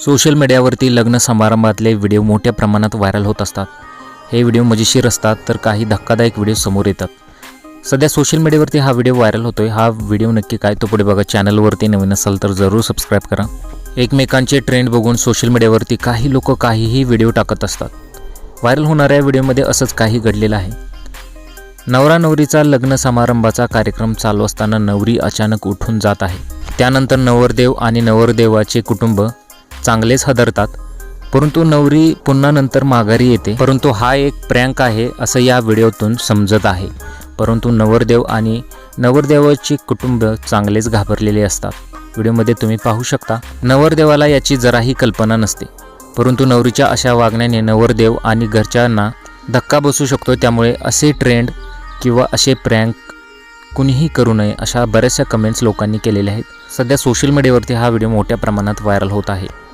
Social मीडियावरती लग्न समारंभातले video मोठ्या प्रमाणात व्हायरल होत असतात. हे व्हिडिओ मजेशीर असतात तर काही धक्कादायक व्हिडिओ समोर येतात. सध्या सोशल मीडियावरती हा व्हिडिओ व्हायरल होतोय. हा व्हिडिओ नक्की काय तो पुढे बघा. चॅनलवरती नवीन असाल तर जरूर सबस्क्राईब करा. एकमेकांचे ट्रेंड बघून सोशल मीडियावरती काही लोक काहीही व्हिडिओ टाकत असतात. व्हायरल होणाऱ्या व्हिडिओमध्ये असंच काही घडलेलं आहे. नवरा नवरीचा लग्न समारंभाचा कार्यक्रम चालू असताना नवरी अचानक उठून जात आहे. त्यानंतर नवरदेव आणि नवरदेवाचे कुटुंब चांगलेच हदरतात. परंतु नवरी पुन्हा नंतर माघारी येते. परंतु हा एक प्रँक आहे असं या व्हिडिओतून समजत आहे. परंतु नवरदेव आणि नवरदेवाचे कुटुंब चांगलेच घाबरलेले असतात. व्हिडिओमध्ये तुम्ही पाहू शकता नवरदेवाला याची जराही कल्पना नसते. परंतु नवरीच्या अशा वागण्याने नवरदेव आणि घरच्यांना धक्का बसू शकतो. त्यामुळे असे ट्रेंड किंवा असे प्रँक कुणीही करू नये अशा बऱ्याचशा कमेंट्स लोकांनी केलेल्या आहेत. सध्या सोशल मीडियावरती हा व्हिडिओ मोठ्या प्रमाणात व्हायरल होत आहे.